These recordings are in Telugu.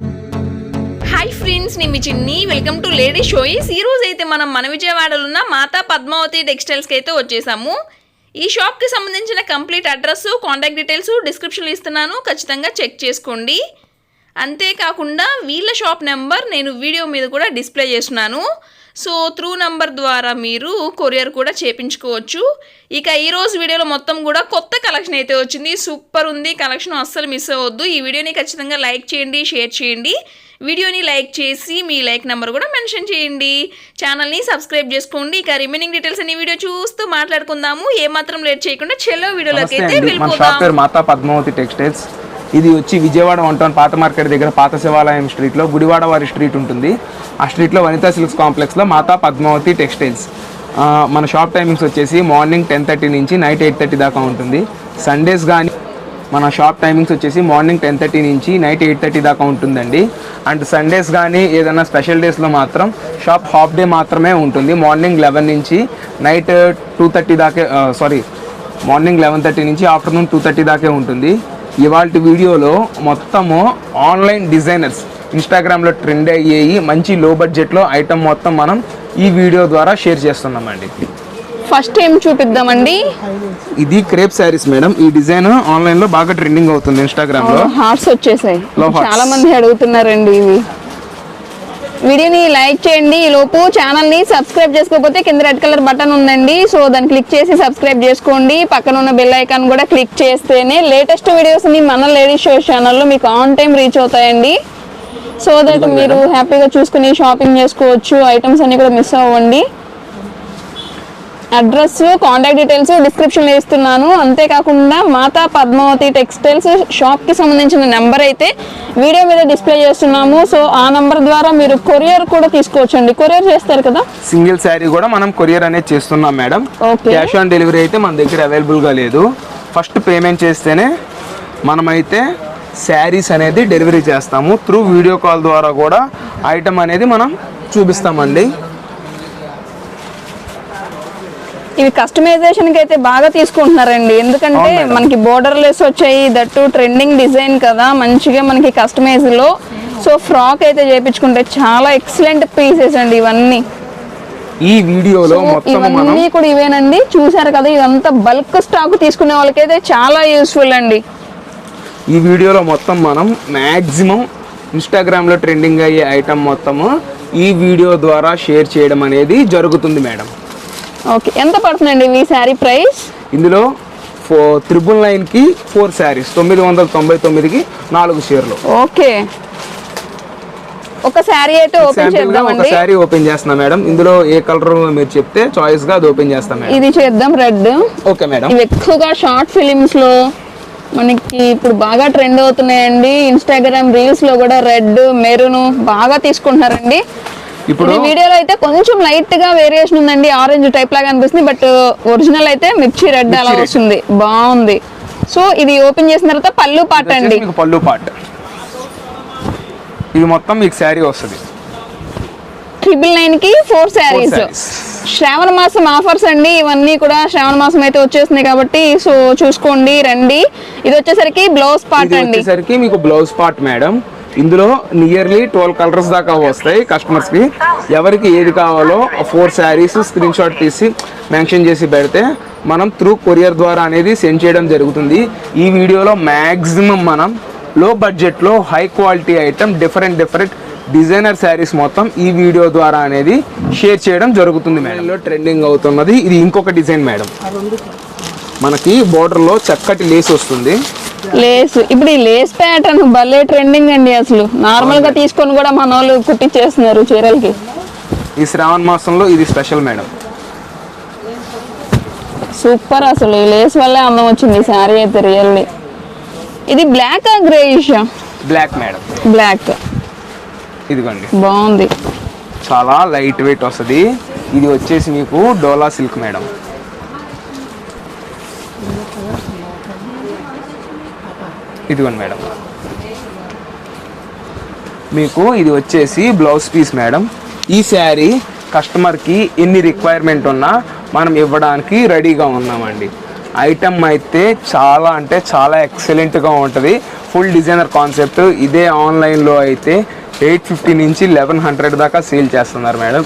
హాయ్ ఫ్రెండ్స్ నేను మీ చిన్ని. వెల్కమ్ టు లేడీ షోయిస్ ఈ రోజు అయితే మనం మన విజయవాడలో ఉన్న మాతా పద్మావతి టెక్స్టైల్స్కి అయితే వచ్చేసాము. ఈ షాప్కి సంబంధించిన కంప్లీట్ అడ్రస్ కాంటాక్ట్ డీటెయిల్స్ డిస్క్రిప్షన్లో ఇస్తున్నాను. ఖచ్చితంగా చెక్ చేసుకోండి. అంతేకాకుండా వీళ్ళ షాప్ నెంబర్ నేను వీడియో మీద కూడా డిస్ప్లే చేస్తున్నాను. సో త్రూ నంబర్ ద్వారా మీరు కొరియర్ కూడా చేపించుకోవచ్చు. ఇక ఈ రోజు వీడియోలో మొత్తం కూడా కొత్త కలెక్షన్ అయితే వచ్చింది. సూపర్ ఉంది. కలెక్షన్ అస్సలు మిస్ అవ్వద్దు. ఈ వీడియోని ఖచ్చితంగా లైక్ చేయండి షేర్ చేయండి. వీడియోని లైక్ చేసి మీ లైక్ నెంబర్ కూడా మెన్షన్ చేయండి. ఛానల్ని సబ్స్క్రైబ్ చేసుకోండి. ఇక రిమైనింగ్ డీటెయిల్స్ అన్ని వీడియో చూస్తూ మాట్లాడుకుందాము. ఏమాత్రం లేట్ చేయకుండా చెల్లో వీడియోలోకి అయితే పేరు మాతా పద్మావతి టెక్స్టైల్స్. ఇది వచ్చి విజయవాడ వన్ టౌన్ పాత మార్కెట్ దగ్గర పాత శివాలయం స్ట్రీట్లో గుడివాడ వారి స్ట్రీట్ ఉంటుంది. ఆ స్ట్రీట్లో వనితా సిల్క్స్ కాంప్లెక్స్లో మాతా పద్మావతి టెక్స్టైల్స్ మన షాప్ టైమింగ్స్ వచ్చేసి మార్నింగ్ టెన్ థర్టీ నుంచి నైట్ ఎయిట్ థర్టీ దాకా ఉంటుంది. సండేస్ కానీ మన షాప్ టైమింగ్స్ వచ్చేసి మార్నింగ్ టెన్ థర్టీ నుంచి నైట్ ఎయిట్ థర్టీ దాకా ఉంటుందండి. అండ్ సండేస్ కానీ ఏదైనా స్పెషల్ డేస్లో మాత్రం షాప్ హాఫ్ డే మాత్రమే ఉంటుంది. మార్నింగ్ లెవెన్ నుంచి నైట్ టూ థర్టీ దాకా సారీ మార్నింగ్ లెవెన్ థర్టీ నుంచి ఆఫ్టర్నూన్ టూ థర్టీ దాకే ఉంటుంది. ఇవాళ వీడియోలో మొత్తము ఆన్లైన్ డిజైనర్స్ ఇన్స్టాగ్రామ్లో ట్రెండ్ అయ్యేవి మంచి లో బడ్జెట్లో ఐటమ్ మొత్తం మనం ఈ వీడియో ద్వారా షేర్ చేస్తున్నామండి. ఫస్ట్ ఏం చూపిద్దామండి? ఇది క్రేప్ శారీస్ మేడం. ఈ డిజైన్ ఆన్లైన్లో బాగా ట్రెండింగ్ అవుతుంది ఇన్స్టాగ్రామ్లో. హార్ట్స్ వచ్చేసాయి. చాలా మంది అడుగుతున్నారండి ఇవి. వీడియోని లైక్ చేయండి. ఈ లోపు ఛానల్ని సబ్స్క్రైబ్ చేసుకోకపోతే కింద రెడ్ కలర్ బటన్ ఉందండి. సో దాన్ని క్లిక్ చేసి సబ్స్క్రైబ్ చేసుకోండి. పక్కన ఉన్న బెల్ ఐకాన్ కూడా క్లిక్ చేస్తేనే లేటెస్ట్ వీడియోస్ని మన లేడీస్ షో ఛానల్లో మీకు ఆన్ టైం రీచ్ అవుతాయండి. సో దట్ మీరు హ్యాపీగా చూసుకుని షాపింగ్ చేసుకోవచ్చు. ఐటమ్స్ అన్ని కూడా మిస్ అవ్వండి. అడ్రస్ కాంటాక్ట్ డీటెయిల్స్ డిస్క్రిప్షన్లో ఇస్తున్నాను. అంతేకాకుండా మాతా పద్మావతి టెక్స్టైల్స్ షాప్కి సంబంధించిన నెంబర్ అయితే వీడియో మీద డిస్ప్లే చేస్తున్నాము. సో ఆ నెంబర్ ద్వారా మీరు కొరియర్ కూడా తీసుకోవచ్చండి. కొరియర్ చేస్తారు కదా? సింగిల్ శారీ కూడా మనం కొరియర్ అనేది చేస్తున్నాం మేడం. క్యాష్ ఆన్ డెలివరీ అయితే మన దగ్గర అవైలబుల్గా లేదు. ఫస్ట్ పేమెంట్ చేస్తేనే మనమైతే శారీస్ అనేది డెలివరీ చేస్తాము. త్రూ వీడియో కాల్ ద్వారా కూడా ఐటమ్ అనేది మనం చూపిస్తామండి. ఇవి కస్టమైజేషన్కి అయితే బాగా తీసుకుంటున్నారండి. ఎందుకంటే. మనకి బోర్డర్ లెస్ వచ్చాయి దట్టు ట్రెండింగ్ డిజైన్ కదా మంచిగా మనకి కస్టమైజ్లో సో ఫ్రాక్ అయితే చేపించుకుంటే చాలా ఎక్సలెంట్ పీసెస్ అండి ఇవన్నీ. ఈ వీడియోలో ఇవన్నీ కూడా ఇవేనండి. చూసారు కదా ఇదంతా బల్క్ స్టాక్ తీసుకునే వాళ్ళకైతే చాలా యూస్ఫుల్ అండి. ఈ వీడియోలో మొత్తం మనం మ్యాక్సిమం ఇన్స్టాగ్రామ్లో ట్రెండింగ్ అయ్యే ఐటమ్ మొత్తము ఈ వీడియో ద్వారా షేర్ చేయడం అనేది జరుగుతుంది మేడం. ఓకే. ఎంత పడుతుందండి ఈ శారీ ప్రైస్? ఇందులో ఫో త్రిబుల్ నైన్కి ఫోర్ శారీస్ తొమ్మిది వందల తొంభై తొమ్మిదికి నాలుగు చీరలు. ఓకే. ఒక శారీ అయితే ఓపెన్గా ఒక శారీ ఓపెన్ చేస్తున్నా మేడం. ఇందులో ఏ కలర్ మీరు చెప్తే చాయిస్గా అది ఓపెన్ చేస్తాం మేడం. ఇది చేద్దాం రెడ్. Okay madam. ఇవి ఎక్కువగా షార్ట్ ఫిలిమ్స్లో మనకి ఇప్పుడు బాగా ట్రెండ్ అవుతున్నాయండి. ఇన్స్టాగ్రామ్ రీల్స్లో కూడా రెడ్ మెరూన్ బాగా తీసుకుంటున్నారండి. ఇప్పుడు వీడియోలో అయితే కొంచెం లైట్గా వేరియేషన్ ఉందండి ఆరెంజ్ టైప్ లాగా అనిపిస్తుంది బట్ ఒరిజినల్ అయితే మిర్చి రెడ్ అలా. వస్తుంది. బాగుంది. సో ఇది ఓపెన్ చేసిన తర్వాత పళ్ళు పాట అండి. పళ్ళు పాట్. ఇది మొత్తం మీకు శారీ వస్తుంది. ట్రిపుల్ నైన్కి ఫోర్ శారీస్. శ్రావణ మాసం ఆఫర్స్ అండి. ఇవన్నీ కూడా శ్రావణ మాసం అయితే వచ్చేస్తున్నాయి కాబట్టి సో చూసుకోండి రండి. ఇది వచ్చేసరికి బ్లౌజ్ పార్ట్ అండి. వచ్చేసరికి మీకు బ్లౌజ్ పార్ట్ మేడం ఇందులో నియర్లీ ట్వెల్వ్ కలర్స్ దాకా వస్తాయి కస్టమర్స్కి. ఎవరికి ఏది కావాలో ఫోర్ శారీస్ స్క్రీన్ షాట్ తీసి మెన్షన్ చేసి పెడితే మనం త్రూ కొరియర్ ద్వారా అనేది సెండ్ చేయడం జరుగుతుంది. ఈ వీడియోలో మ్యాక్సిమం మనం లో బడ్జెట్లో high quality item different different designer saris మొత్తం ఈ వీడియో ద్వారా అనేది షేర్ చేయడం జరుగుతుంది మేడంలో ట్రెండింగ్ అవుతున్నది. ఇది ఇంకొక డిజైన్ మేడం. మనకి border లో చక్కటి లేస్ వస్తుంది. లేస్. ఇప్పుడు ఈ లేస్ ప్యాటర్న్ భలే ట్రెండింగ్ అండి అసలు. నార్మల్గా తీసుకొని కూడా మన వాళ్ళు కుట్టించేస్తున్నారు చీరలకి. ఈ శ్రావణ మాసంలో ఇది స్పెషల్ మేడం. సూపర్ అసలు. ఈ లేస్ వల్లే అందం వచ్చింది శారీ అయితే రియల్లీ. ఇది black greyish black madam. Black ఇదిగోండి. బాగుంది. చాలా లైట్ వెయిట్ వస్తుంది. ఇది వచ్చేసి మీకు డోలా సిల్క్ మేడం. ఇదిగోండి మేడం. మీకు ఇది వచ్చేసి బ్లౌజ్ పీస్ మేడం. ఈ శారీ కస్టమర్కి ఎన్ని రిక్వైర్మెంట్ ఉన్నా మనం ఇవ్వడానికి రెడీగా ఉన్నామండి. ఐటమ్ అయితే చాలా అంటే చాలా ఎక్సలెంట్గా ఉంటుంది. ఫుల్ డిజైనర్ కాన్సెప్ట్ ఇదే ఆన్లైన్లో అయితే ఎయిట్ ఫిఫ్టీ నుంచి లెవెన్ హండ్రెడ్ దాకా సేల్ చేస్తున్నారు మేడం.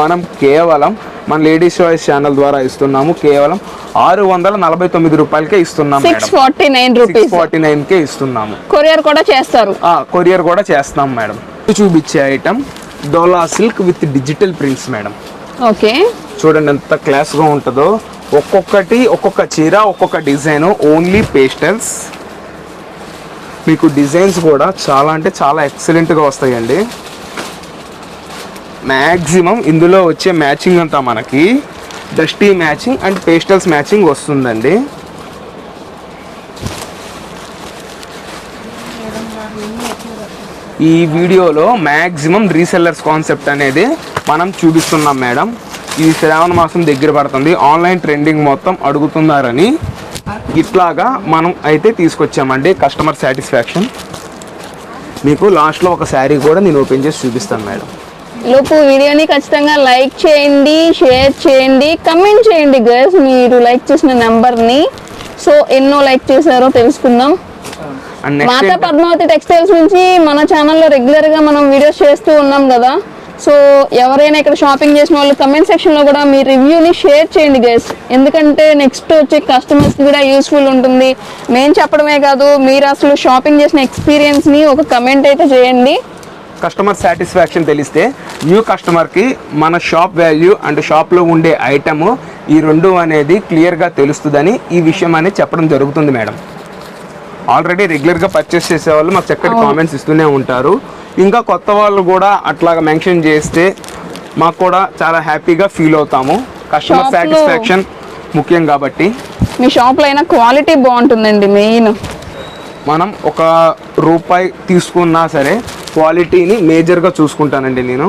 మనం కేవలం మన లేడీస్ చాయిస్ ఛానల్ ద్వారా ఇస్తున్నాము. కేవలం ఆరు వందల నలభై తొమ్మిది రూపాయలకే ఇస్తున్నాం six forty nine rupees forty నైన్కే ఇస్తున్నాము. కొరియర్ కూడా చేస్తారు. కొరియర్ కూడా చేస్తాం మేడం. చూపించే item dola silk with digital prints madam. Okay. చూడండి ఎంత క్లాస్గా ఉంటుందో. ఒక్కొక్కటి ఒక్కొక్క చీర ఒక్కొక్క డిజైన్ ఓన్లీ పేస్టల్స్ మీకు డిజైన్స్ కూడా చాలా అంటే చాలా ఎక్సలెంట్గా వస్తాయండి. మ్యాక్సిమం ఇందులో వచ్చే మ్యాచింగ్ అంతా మనకి dusty matching and pastels matching వస్తుందండి. ఈ వీడియోలో మ్యాక్సిమం రీసెల్లర్స్ కాన్సెప్ట్ అనేది మనం చూపిస్తున్నాం మేడం. ఈ శ్రావణ మాసం దగ్గర పడుతుంది. ఆన్లైన్ ట్రెండింగ్ మొత్తం అడుగుతున్నారని ఇట్లాగా మనం అయితే తీసుకొచ్చామండి కస్టమర్ సాటిస్ఫాక్షన్. మీకు లాస్ట్లో ఒక శారీ కూడా నేను ఓపెన్ చేసి చూపిస్తాను మేడం. లోపు వీడియోని ఖచ్చితంగా లైక్ చేయండి షేర్ చేయండి కమెంట్ చేయండి గర్ల్స్ మీరు లైక్ చేసిన నెంబర్ని. సో ఎన్నో లైక్ చేశారో తెలుసుకుందాం. మాతా పద్మావతి టెక్స్టైల్స్ నుంచి మన ఛానల్లో రెగ్యులర్గా మనం వీడియోస్ చేస్తూ ఉన్నాం కదా. సో ఎవరైనా ఇక్కడ షాపింగ్ చేసిన వాళ్ళు కమెంట్ సెక్షన్లో కూడా మీ రివ్యూని షేర్ చేయండి గైస్. ఎందుకంటే నెక్స్ట్ వచ్చే కస్టమర్స్కి కూడా యూస్ఫుల్ ఉంటుంది. మేము చెప్పడమే కాదు మీరు అసలు షాపింగ్ చేసిన ఎక్స్పీరియన్స్ని ఒక కమెంట్ అయితే చేయండి. కస్టమర్ సాటిస్ఫాక్షన్ తెలిస్తే న్యూ కస్టమర్కి మన షాప్ వాల్యూ అండ్ షాప్లో ఉండే ఐటమ్ ఈ రెండు అనేది క్లియర్గా తెలుస్తుందని ఈ విషయం అనేది చెప్పడం జరుగుతుంది మేడం. ఆల్రెడీ రెగ్యులర్గా పర్చేస్ చేసే వాళ్ళు మాకు చక్కటి కామెంట్స్ ఇస్తూనే ఉంటారు. ఇంకా కొత్త వాళ్ళు కూడా అట్లాగా మెన్షన్ చేస్తే మాకు కూడా చాలా హ్యాపీగా ఫీల్ అవుతాము. కస్టమర్ సాటిస్ఫాక్షన్ ముఖ్యం కాబట్టి. మీ షాప్లో అయినా క్వాలిటీ బాగుంటుందండి మెయిన్ మనం ఒక రూపాయి తీసుకున్నా సరే క్వాలిటీని మేజర్గా చూసుకుంటానండి నేను.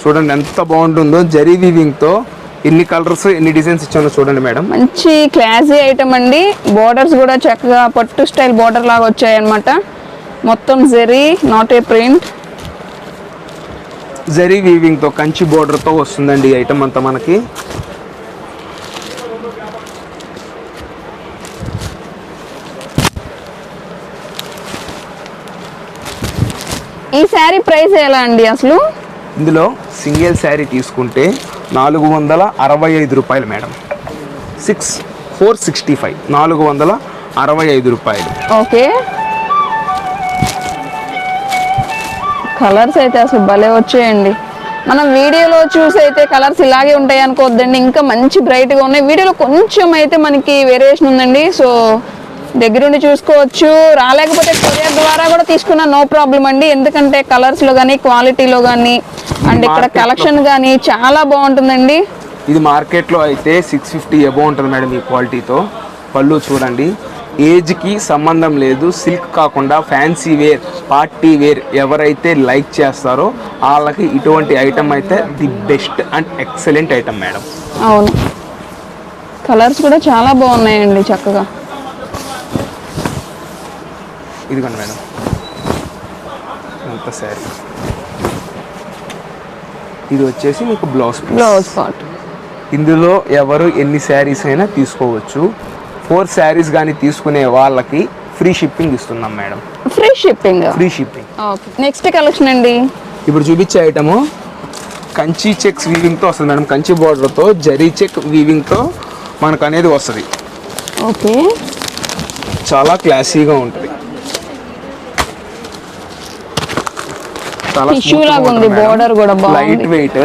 చూడండి ఎంత బాగుంటుందో జరీ వీవింగ్తో ఎన్ని కలర్స్ ఎన్ని డిజైన్స్ ఇచ్చానో చూడండి మేడం. మంచి క్లాసీ ఐటమ్ అండి. బోర్డర్స్ కూడా చక్కగా పట్టు స్టైల్ బోర్డర్ లాగా వచ్చాయన్నమాట. మొత్తం zari not a print zari వీవింగ్తో కంచి బోర్డర్తో వస్తుందండి ఈ ఐటమ్ అంతా మనకి. ఈ శారీ ప్రైస్ ఎలా అండి అసలు? ఇందులో సింగిల్ శారీ తీసుకుంటే నాలుగు వందల అరవై ఐదు రూపాయలు madam. Six four sixty five నాలుగు వందల అరవై ఐదు రూపాయలు. ఓకే. కలర్స్ అయితే అసలు భలే వచ్చాయండి. మనం వీడియోలో చూసి అయితే కలర్స్ ఇలాగే ఉంటాయి అనుకోవద్దండి ఇంకా మంచి బ్రైట్గా ఉన్నాయి. వీడియోలో కొంచెం అయితే మనకి వేరియేషన్ ఉందండి సో దగ్గరుండి చూసుకోవచ్చు. రాలేకపోతే కొరియర్ ద్వారా కూడా తీసుకున్న నో ప్రాబ్లం అండి. ఎందుకంటే కలర్స్లో కానీ క్వాలిటీలో కానీ అండ్ ఇక్కడ లో- కలెక్షన్ కానీ చాలా బాగుంటుందండి. ఇది మార్కెట్లో అయితే సిక్స్ ఫిఫ్టీ ఎబో ఉంటుంది మేడం ఈ క్వాలిటీతో పళ్ళు చూడండి. ఏజ్కి సంబంధం లేదు. సిల్క్ కాకుండా ఫ్యాన్సీ వేర్ పార్టీ వేర్ ఎవరైతే లైక్ చేస్తారో వాళ్ళకి ఇటువంటి ఐటమ్ అయితే the best and excellent item madam. అవును. కలర్స్ కూడా చాలా బాగున్నాయండి చక్కగా. ఇదిగోండి మేడం. ఎంత శారీ. ఇది వచ్చేసి మీకు బ్లౌజ్. Blouse part. ఇందులో ఎవరు ఎన్ని శారీస్ అయినా తీసుకోవచ్చు. ఫోర్ శారీస్ కానీ తీసుకునే వాళ్ళకి ఫ్రీ షిప్పింగ్ ఇస్తున్నాం madam. Free shipping. Free shipping. Next collection అండి. ఇప్పుడు చూపించే ఐటము కంచి చెక్స్ వీవింగ్తో వస్తుంది మేడం. కంచి బార్డర్తో జరీ చెక్ వీవింగ్తో మనకు అనేది వస్తుంది. ఓకే. చాలా క్లాసీగా ఉంటుంది. చాలా లాగా ఉంది, border కూడా. లైట్ వెయిట్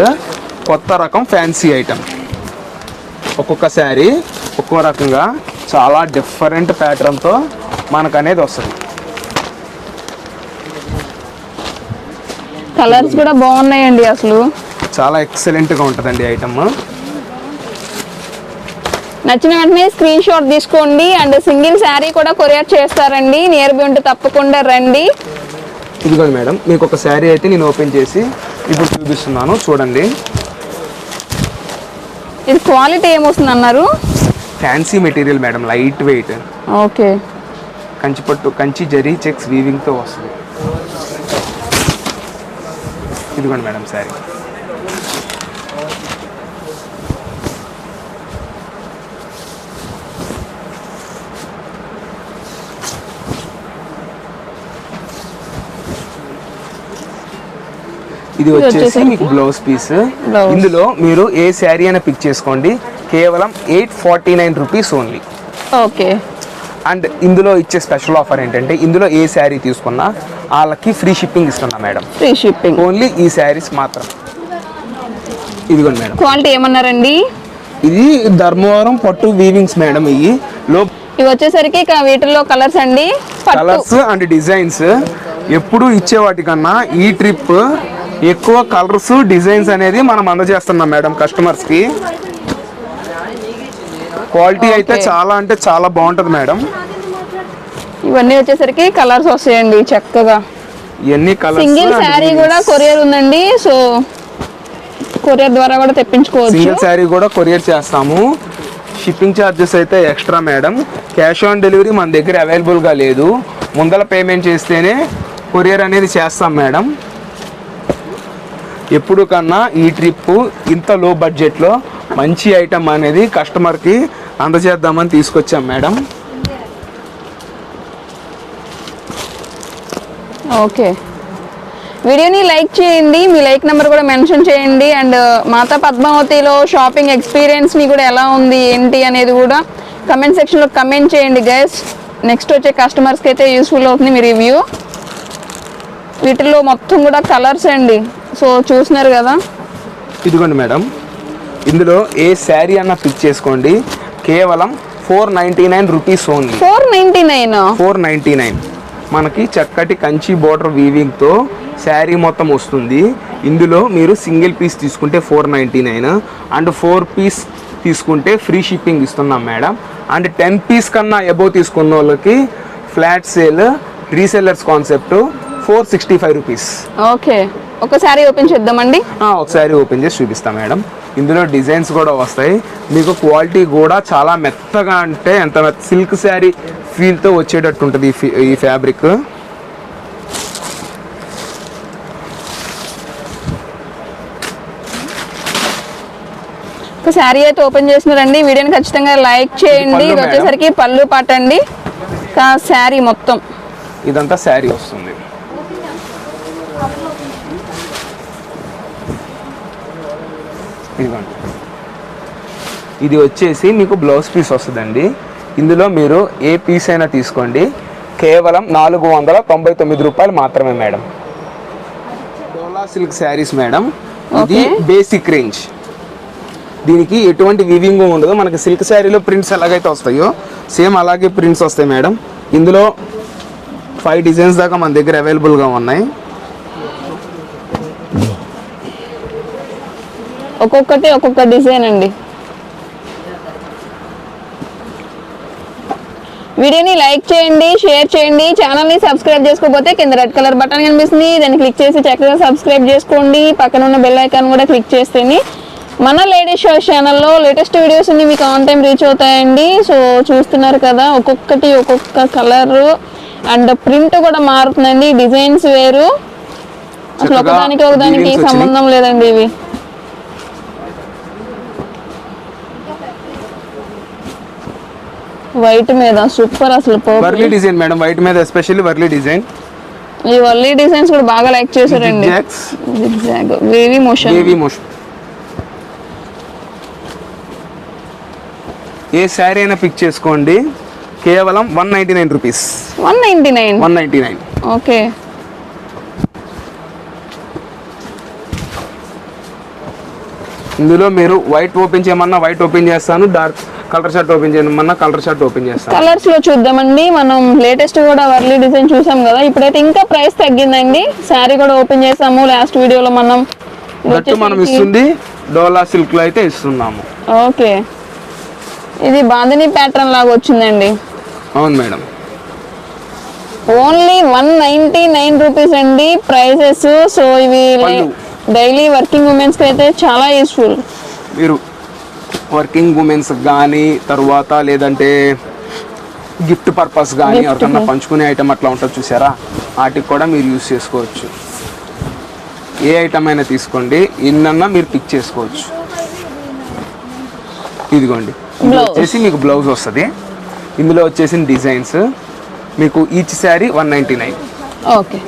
కొత్త రకం ఫ్యాన్సీ ఐటమ్ ఒక్కొక్క శారీ ఒక్కో రకంగా చాలా డిఫరెంట్ ప్యాటర్న్తో మనకు అనేది వస్తుంది. కలర్స్ కూడా బాగున్నాయండి అసలు. చాలా ఎక్సలెంట్గా ఉంటుందండి ఐటమ్ నచ్చిన వెంటనే స్క్రీన్ షాట్ తీసుకోండి. అండ్ సింగిల్ శారీ కూడా కొరియర్ చేస్తారండి. నియర్ బై ఉంటే తప్పకుండా రండి. ఇదిగోండి మేడం మీకు ఒక శారీ అయితే నేను ఓపెన్ చేసి ఇప్పుడు చూపిస్తున్నాను చూడండి. ఇది క్వాలిటీ ఏమొస్తుంది అన్నారు fancy material madam light weight okay. Kanchi పట్టు కంచి జరీ చెక్స్ వీవింగ్తో వస్తుంది. ఇదిగోండి మేడం శారీ. ఇది వచ్చేసి మీకు బ్లౌజ్ పీస్. ఇందులో మీరు ఏ శారీ అయినా పిక్ చేసుకోండి. కేవలం eight forty nine rupees only okay. And ఇందులో ఇచ్చే స్పెషల్ ఆఫర్ ఏంటంటే ఇందులో ఏ శారీ తీసుకున్నా వాళ్ళకి ఫ్రీ షిప్పింగ్ ఇస్తున్నా మేడం. ఫ్రీ షిప్పింగ్ ఓన్లీ ఈ శారీస్ మాత్రం. ఇదిగోండి మేడం. క్వాలిటీ ఏమన్నారండి? ఇది ధర్మవరం పట్టు వీవింగ్స్ మేడం ఇవి. లో ఇవి వచ్చేసరికి వీటిల్లో కలర్స్ అండి. కలర్స్ అండ్ డిజైన్స్ ఎప్పుడు ఇచ్చే వాటికన్నా ఈ ట్రిప్ ఎక్కువ కలర్స్ డిజైన్స్ అనేది మనం అందజేస్తున్నాం మేడం కస్టమర్స్కి. క్వాలిటీ అయితే. చాలా అంటే చాలా బాగుంటది మేడం. ఇవన్నీ వచ్చేసరికి కలర్స్ వస్తాయండి చక్కగా. ఇవన్నీ సింగిల్ కలర్స్ శారీ కూడా కొరియర్ ఉందండి సో కొరియర్ ద్వారా కూడా తెప్పించుకోవచ్చు. సింగిల్ శారీ కూడా కొరియర్ చేస్తాము. షిప్పింగ్ ఛార్జెస్ అయితే extra madam. Cash on delivery మన దగ్గర అవైలబుల్గా లేదు. ముందల పేమెంట్ చేస్తేనే కొరియర్ అనేది చేస్తాం మేడం. ఎప్పుడు కన్నా ఈ ట్రిప్ ఇంత లో బడ్జెట్లో మంచి ఐటమ్ అనేది కస్టమర్కి అందజేద్దామని తీసుకొచ్చాం మేడం. ఓకే. వీడియోని లైక్ చేయండి మీ లైక్ నెంబర్ కూడా మెన్షన్ చేయండి. అండ్ మాతా పద్మావతిలో షాపింగ్ ఎక్స్పీరియన్స్ని కూడా ఎలా ఉంది ఏంటి అనేది కూడా కమెంట్ సెక్షన్లో కమెంట్ చేయండి గైస్. నెక్స్ట్ వచ్చే కస్టమర్స్కి అయితే యూస్ఫుల్ అవుతుంది మీ రివ్యూ. వీటిల్లో మొత్తం కూడా కలర్స్ అండి. సో చూస్తున్నారు కదా? ఇదిగోండి మేడం. ఇందులో ఏ శారీ అన్న పిక్ చేసుకోండి. కేవలం four ninety nine rupees only. Four ninety nine four ninety nine. మనకి చక్కటి కంచి బోర్డర్ వీవింగ్తో శారీ మొత్తం వస్తుంది. ఇందులో మీరు సింగిల్ పీస్ తీసుకుంటే four ninety nine. And four piece తీసుకుంటే ఫ్రీ షిప్పింగ్ ఇస్తున్నాం మేడం. అండ్ టెన్ పీస్ కన్నా అబోవ్ తీసుకున్న వాళ్ళకి flat sale resellers concept four sixty five rupees okay. ఒకసారి ఓపెన్ చేద్దామండి. ఒకసారి ఓపెన్ చేసి చూపిస్తాం మేడం. ఇందులో డిజైన్స్ కూడా వస్తాయి. మీకు క్వాలిటీ కూడా చాలా మెత్తగా అంటే ఎంత సిల్క్ శారీ ఫీల్తో వచ్చేటట్టు ఉంటుంది ఈ ఫ్యాబ్రిక్ ఒక శారీ అయితే ఓపెన్ చేసినారండి వీడియోని ఖచ్చితంగా లైక్ చేయండి. ఇది. వచ్చేసరికి పళ్ళు పాట అండి. ఇంకా శారీ మొత్తం. ఇదంతా శారీ వస్తుంది ఇదిగోండి ఇది వచ్చేసి మీకు బ్లౌజ్ పీస్ వస్తుందండి. ఇందులో మీరు ఏ పీస్ అయినా తీసుకోండి. కేవలం నాలుగు వందల తొంభై తొమ్మిది రూపాయలు మాత్రమే madam. Dola silk saris madam. ఇది. బేసిక్ రేంజ్ దీనికి ఎటువంటి వివింగ్ ఉండదు. మనకి సిల్క్ శారీలో ప్రింట్స్ ఎలాగైతే వస్తాయో సేమ్ అలాగే ప్రింట్స్ వస్తాయి మేడం. ఇందులో ఫైవ్ డిజైన్స్ దాకా మన దగ్గర అవైలబుల్గా ఉన్నాయి. ఒక్కొక్కటి ఒక్కొక్క డిజైన్ అండి. వీడియోని లైక్ చేయండి షేర్ చేయండి ఛానల్ని సబ్స్క్రైబ్ చేసుకోకపోతే కింద రెడ్ కలర్ బటన్ కనిపిస్తుంది. దాన్ని క్లిక్ చేసి చక్కగా సబ్స్క్రైబ్ చేసుకోండి. పక్కన ఉన్న బెల్ ఐకాన్ కూడా క్లిక్ చేస్తేనే మన లేడీస్ షో ఛానల్లో లేటెస్ట్ వీడియోస్ అన్ని మీకు ఆన్ టైం రీచ్ అవుతాయండి. సో చూస్తున్నారు కదా ఒక్కొక్కటి ఒక్కొక్క కలర్ అండ్ ప్రింట్ కూడా మారుతుందండి. డిజైన్స్ వేరు. అసలు ఒకదానికి ఒకదానికి. సంబంధం లేదండి ఇవి. వైట్ మీద సూపర్ అసలు వర్లీ డిజైన్ మేడం వైట్ మీద ఎస్పెషల్లీ వర్లీ డిజైన్ ఈ వల్లీ డిజైన్స్ కూడా బాగా లైక్ చేశారండి. వేవీ మోషన్ బేబీ మోషన్ ఏ శారీ అయినా పిక్ చేసుకోండి. కేవలం one ninety nine rupees one ninety nine one ninety nine okay ఇందులో మీరు వైట్ ఓపెన్ చేయమన్నా వైట్ ఓపెన్ చేస్తాను. డార్క్ కలర్ షర్ట్ ఓపెన్ చేయమన్నా కలర్ షర్ట్ ఓపెన్ చేస్తాను. కలర్స్లో చూద్దామండి మనం లేటెస్ట్ కూడా వర్లీ డిజైన్ చూసాం కదా ఇప్పుడైతే ఇంకా ప్రైస్ తగ్గిందండి. శారీ కూడా ఓపెన్ చేసాము లాస్ట్ వీడియోలో మనం దట్టు మనం ఇస్తుంది డోలా సిల్క్లో అయితే ఇస్తున్నాము. ఓకే. ఇది బాందిని ప్యాటర్న్ లాగా వచ్చిందండి. అవును madam. Only one ninety nine rupees అండి ప్రైసెస్ సో ఇవి. డైలీ వర్కింగ్ ఉమెన్స్కి అయితే చాలా యూస్ఫుల్. మీరు వర్కింగ్ ఉమెన్స్ కానీ తర్వాత లేదంటే గిఫ్ట్ పర్పస్ కానీ ఎవరికన్నా. పంచుకునే ఐటమ్ అట్లా ఉంటుంది చూసారా? వాటికి కూడా మీరు యూస్ చేసుకోవచ్చు. ఏ ఐటమ్ అయినా తీసుకోండి. ఎన్నన్నా మీరు పిక్ చేసుకోవచ్చు. ఇదిగోండి. ఇందులో. వచ్చేసి మీకు బ్లౌజ్ వస్తుంది. ఇందులో వచ్చేసిన డిజైన్స్ మీకు each sari one ninety nine okay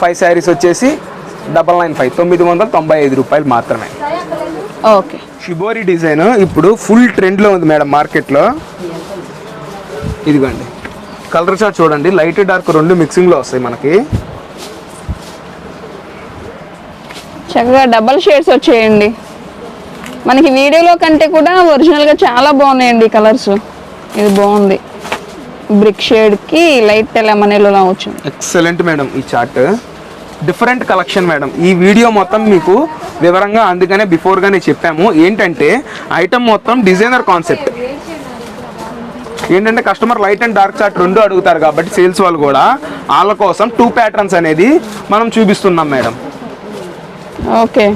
five saris వచ్చేసి డబల్ నైన్ ఫైవ్ తొమ్మిది వందల తొంభై ఐదు రూపాయలు మాత్రమే. ఓకే. షిబోరి డిజైన్ ఇప్పుడు ఫుల్ ట్రెండ్లో ఉంది మేడం మార్కెట్లో ఇదిగోండి. కలర్ చార్ట్ చూడండి. లైట్ డార్క్ రెండు మిక్సింగ్లో వస్తాయి మనకి. చక్కగా డబల్ షేడ్స్ వచ్చేయండి. మనకి వీడియోలో కంటే కూడా ఒరిజినల్గా చాలా బాగున్నాయండి కలర్స్ ఇది బాగుంది. బ్రిక్ షేడ్కి లైట్ లెమన్ ఎల్లోలా వచ్చింది. ఎక్సలెంట్ మేడం ఈ చార్ట్ డిఫరెంట్ కలెక్షన్ మేడం. ఈ వీడియో మొత్తం మీకు వివరంగా అందుకనే బిఫోర్గానే చెప్పాము. ఏంటంటే ఐటమ్ మొత్తం డిజైనర్ కాన్సెప్ట్ ఏంటంటే customer light and dark chart రెండు అడుగుతారు కాబట్టి సేల్స్ వాళ్ళు కూడా వాళ్ళ కోసం టూ ప్యాటర్న్స్ అనేది మనం చూపిస్తున్నాం మేడం. ఓకే.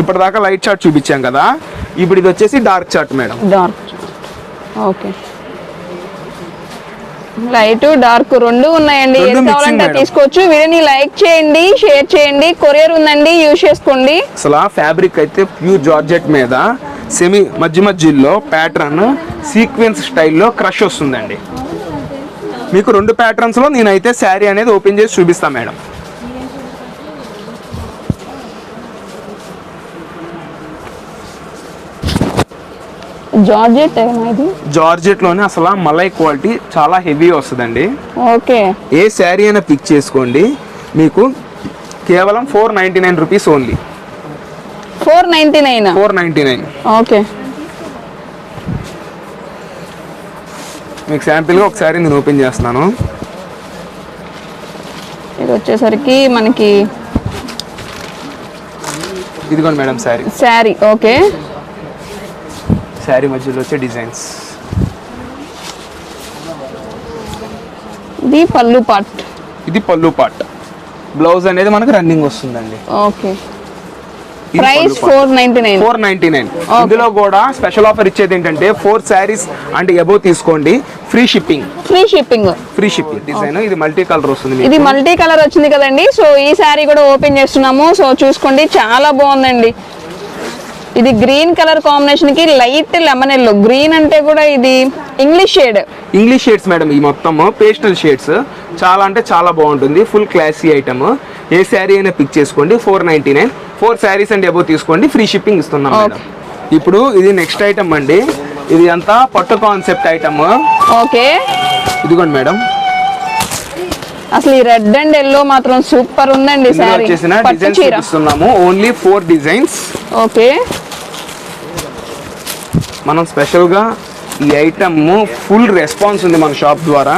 ఇప్పటిదాకా లైట్ చార్ట్ చూపించాం కదా. ఇప్పుడు ఇది వచ్చేసి dark chart madam. Dark okay. Light dark రెండు ఉన్నాయండి. ఏది కావాలంటే. తీసుకోవచ్చు. వీడియోని లైక్ చేయండి షేర్ చేయండి. కొరియర్ ఉందండి యూజ్ చేసుకోండి. అసలు ఆ ఫ్యాబ్రిక్ అయితే ప్యూర్ జార్జెట్ మీద సెమీ మధ్య మధ్యలో ప్యాటర్న్ సీక్వెన్స్ స్టైల్లో క్రష్ వస్తుందండి. మీకు రెండు ప్యాటర్న్స్లో నేనైతే శారీ అనేది ఓపెన్ చేసి చూపిస్తాను మేడం. జార్జెట్ ఇది? జార్జెట్లోనే అసలు ఆ మలై క్వాలిటీ చాలా హెవీ వస్తుందండి. ఓకే. ఏ శారీ అయినా పిక్ చేసుకోండి. మీకు కేవలం four ninety nine rupees only. Four ninety nine four ninety nine. Okay. మీకు శాంపిల్గా ఒక శారీ నేను ఓపెన్ చేస్తున్నాను. ఇది వచ్చేసరికి మనకి ఇదిగోండి మేడం శారీ. శారీ ఓకే. శారీ మధ్యలో వచ్చే డిజైన్స్. ఇది పళ్ళు పాట్ ఇది పళ్ళు పాట్ బ్లౌజ్ అనేది మనకు రన్నింగ్ వస్తుందండి. Okay. Price four ninety nine four ninety nine ఇందులో కూడా స్పెషల్ ఆఫర్ ఇచ్చేది ఏంటంటే ఫోర్ శారీస్ అండ్ ఎబో తీసుకోండి. Free shipping. Free shipping free shipping design. ఇది మల్టీ కలర్ వస్తుంది ఇది. మల్టీ కలర్ వచ్చింది కదండి. సో ఈ శారీ కూడా ఓపెన్ చేస్తున్నాము. సో చూసుకోండి. చాలా బాగుందండి. ఇది గ్రీన్ కలర్ కాంబినేషన్కి లైట్ లెమన్ ఎల్లో. గ్రీన్ అంటే కూడా ఇది English shade. English shades madam ఈ మొత్తం పేస్టల్ షేడ్స్. చాలా అంటే చాలా బాగుంటుంది ఫుల్ క్లాసీ ఐటమ్. ఏ శారీ అయినా పిక్ చేసుకోండి four ninety nine four saris and above తీసుకోండి ఫ్రీ షిప్పింగ్ ఇస్తున్నాం మేడం. ఇప్పుడు ఇది నెక్స్ట్ ఐటమ్ అండి. ఇది అంతా పట్టు కాన్సెప్ట్ ఐటమ్ ఓకే. ఇదిగోండి మేడం. అసలు ఈ రెడ్ అండ్ ఎల్లో మాత్రం సూపర్ ఉందండి వచ్చేసిన డిజైన్స్ చూపిస్తున్నాము. Only four designs okay. మనం స్పెషల్గా ఈ ఐటమ్ ఫుల్ రెస్పాన్స్ ఉంది మన షాప్ ద్వారా.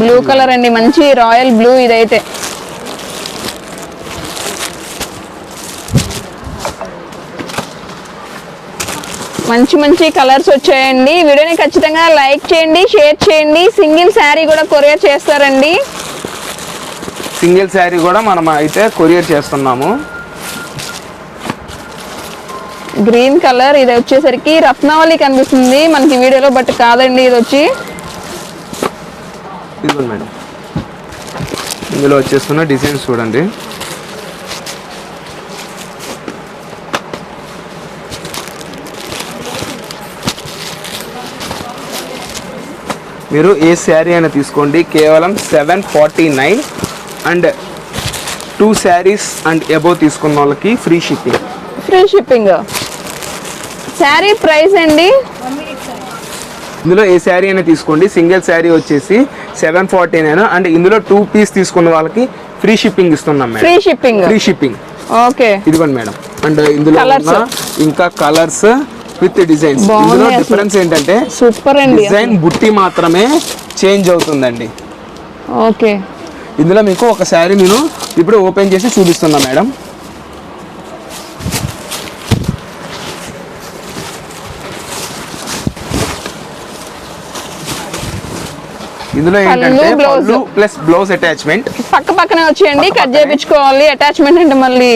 బ్లూ కలర్ అండి మంచి రాయల్ బ్లూ ఇదైతే. మంచి మంచి కలర్స్ వచ్చాయండి. వీడియోని ఖచ్చితంగా లైక్ చేయండి షేర్ చేయండి. సింగిల్ శారీ కూడా కొరియర్ చేస్తారండి. సింగిల్ శారీ కూడా మనం అయితే కొరియర్ చేస్తున్నాము. గ్రీన్ కలర్ ఇది వచ్చేసరికి రత్నావళి కనిపిస్తుంది. మనకి వీడియోలో బట్ కాదండి ఇది వచ్చి. మేడం. ఇందులో వచ్చేస్తున్న డిజైన్స్ చూడండి. మీరు ఏ శారీ అయినా తీసుకోండి. కేవలం seven forty nine and two saris and above తీసుకున్న వాళ్ళకి free shipping. Free shipping. Sari price అండి? ఇందులో ఏ శారీ అయినా తీసుకోండి. సింగిల్ శారీ వచ్చేసి సెవెన్ ఫార్టీ నైన్. అండ్ ఇందులో టూ పీస్ తీసుకున్న వాళ్ళకి ఫ్రీ షిప్పింగ్ ఇస్తున్నాం free shipping. Free shipping. Okay. ఇదిగోండి మేడం. అండ్ ఇందులో ఇంకా కలర్స్ విత్ డిజైన్స్. ఇందులో. డిఫరెన్స్ ఏంటంటే సూపర్ అండి డిజైన్ బుట్టి మాత్రమే చేంజ్ అవుతుందండి. ఓకే. ఇందులో మీకు ఒక శారీ నేను ఇప్పుడు ఓపెన్ చేసి చూపిస్తున్నా మేడం. ఇందులో ఏంటంటే blouse. పళ్ళు ప్లస్ బ్లౌజ్ అటాచ్మెంట్ పక్క పక్కనే వచ్చేయండి కట్ చేయించుకోవాలి అటాచ్మెంట్ అంటే మళ్ళీ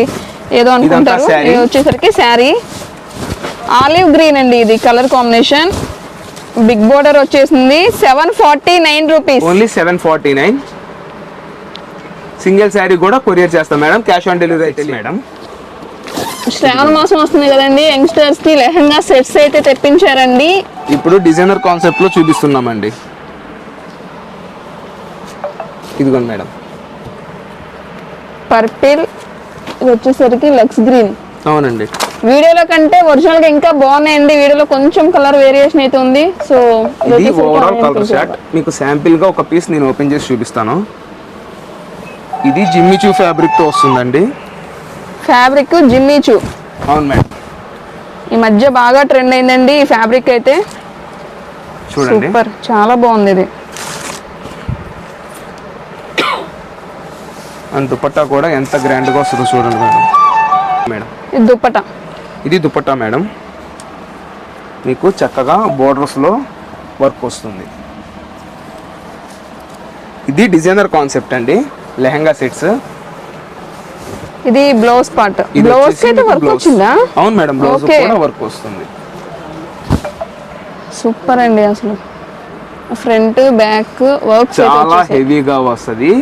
ఏదో అనుకుంటారు. ఇది వచ్చేసరికి శారీ. ఆలివ్ గ్రీన్ అండి ఇది కలర్ కాంబినేషన్. బిగ్ బోర్డర్ వచ్చేసింది seven forty nine rupees only seven forty nine single sari కూడా కొరియర్ చేస్తాం మేడం క్యాష్ ఆన్ డెలివరీ అయితే మేడం. శ్రావణ మాసం వస్తుంది కదండి యంగ్స్టర్స్కి లెహంగా సెట్స్ అయితే తెప్పించారండి. ఇప్పుడు డిజైనర్ కాన్సెప్ట్లో చూపిస్తున్నామండి. ఇదిగోండి మేడం. పర్పిల్ వచ్చేసరికి లక్స్ గ్రీన్. అవునండి. వీడియోలో కంటే ఒరిజినల్గా ఇంకా బాగున్నాయండి. వీడియోలో కొంచెం కలర్ వేరియేషన్ అయితే ఉంది. సో ఇది ఓవరాల్ కలర్ షార్ట్ మీకు శాంపిల్గా ఒక పీస్ నేను ఓపెన్ చేసి చూపిస్తాను. ఇది జిమ్మిచూ ఫ్యాబ్రిక్తో వస్తుందండి. ఫ్యాబ్రిక్ జిమ్మీచు అవును మేడం. ఈ మధ్య బాగా ట్రెండ్ అయిందండి ఈ ఫ్యాబ్రిక్ అయితే. చూడండి. సూపర్ చాలా బాగుంది ఇది. అండ్ దుపట్టా కూడా ఎంత గ్రాండ్గా వస్తుందో చూడండి మేడం. మేడం. ఇది దుప్పట ఇది దుపట్టా మేడం. మీకు చక్కగా borders లో వర్క్ వస్తుంది. ఇది డిజైనర్ కాన్సెప్ట్ అండి. లెహంగా సెట్స్. ఇది బ్లౌజ్ పార్ట్. బ్లౌజ్ అయితే వర్క్. వచ్చిందా? అవును మేడం బ్లౌజ్. కూడా వర్క్ వస్తుంది. సూపర్ అండి అసలు. ఫ్రంట్ బ్యాక్ వర్క్ చాలా హెవీగా వస్తుంది.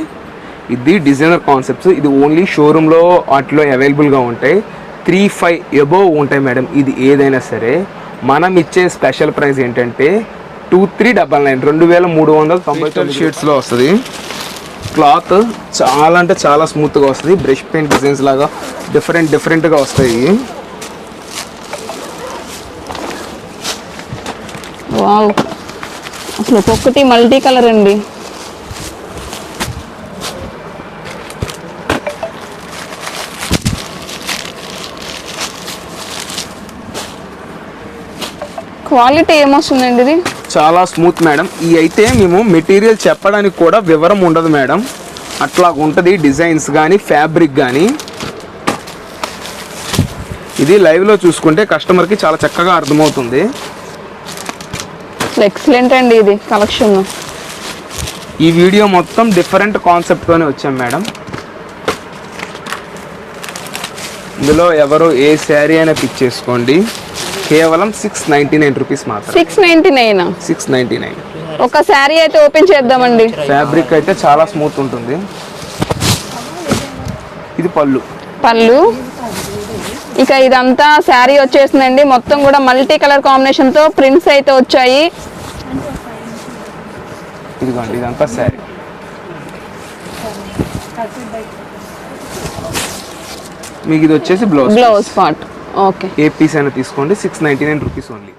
ఇది డిజైనర్ కాన్సెప్ట్స్ ఇది ఓన్లీ షోరూంలో వాటిలో అవైలబుల్గా ఉంటాయి. త్రీ ఫైవ్ ఎబోవ్ ఉంటాయి మేడం ఇది ఏదైనా సరే. మనం ఇచ్చే స్పెషల్ ప్రైస్ ఏంటంటే టూ త్రీ డబల్ నైన్ రెండు వేల మూడు వందల తొంభై తొమ్మిది షీట్స్లో వస్తుంది. క్లాత్ చాలా అంటే చాలా స్మూత్గా వస్తుంది. బ్రష్ పెయింట్ డిజైన్స్ లాగా డిఫరెంట్ డిఫరెంట్గా వస్తాయి. అసలు ఒక్కొక్కటి మల్టీ కలర్ అండి. క్వాలిటీ ఏమొస్తుందండి ఇది? చాలా స్మూత్ మేడం. ఈ అయితే మేము మెటీరియల్ చెప్పడానికి కూడా వివరం ఉండదు మేడం. అట్లా ఉంటుంది డిజైన్స్ కానీ ఫ్యాబ్రిక్ కానీ ఇది లైవ్లో చూసుకుంటే కస్టమర్కి చాలా చక్కగా అర్థమవుతుంది. ఎక్సలెంట్ అండి ఇది కలెక్షన్. ఈ వీడియో మొత్తం డిఫరెంట్ కాన్సెప్ట్తోనే వచ్చాం మేడం. ఇందులో ఎవరు ఏ శారీ అయినా పిక్ చేసుకోండి. కేవలం సిక్స్ నైంటీ నైన్ రూపీస్ మాత్రం six ninety nine six ninety nine ఒక శారీ అయితే ఓపెన్ చేద్దామండి. ఫ్యాబ్రిక్ అయితే చాలా స్మూత్ ఉంటుంది. ఇది పళ్ళు. పళ్ళు. ఇక ఇదంతా శారీ వచ్చేసిందండి. మొత్తం కూడా మల్టీ కలర్ కాంబినేషన్తో ప్రింట్స్ అయితే వచ్చాయి. ఇదిగోండి ఇదంతా శారీ. మీకు ఇది వచ్చేసి బ్లౌజ్ బ్లౌజ్ పార్ట్. ఓకే. ఏ పీస్ అయినా తీసుకోండి six ninety nine rupees only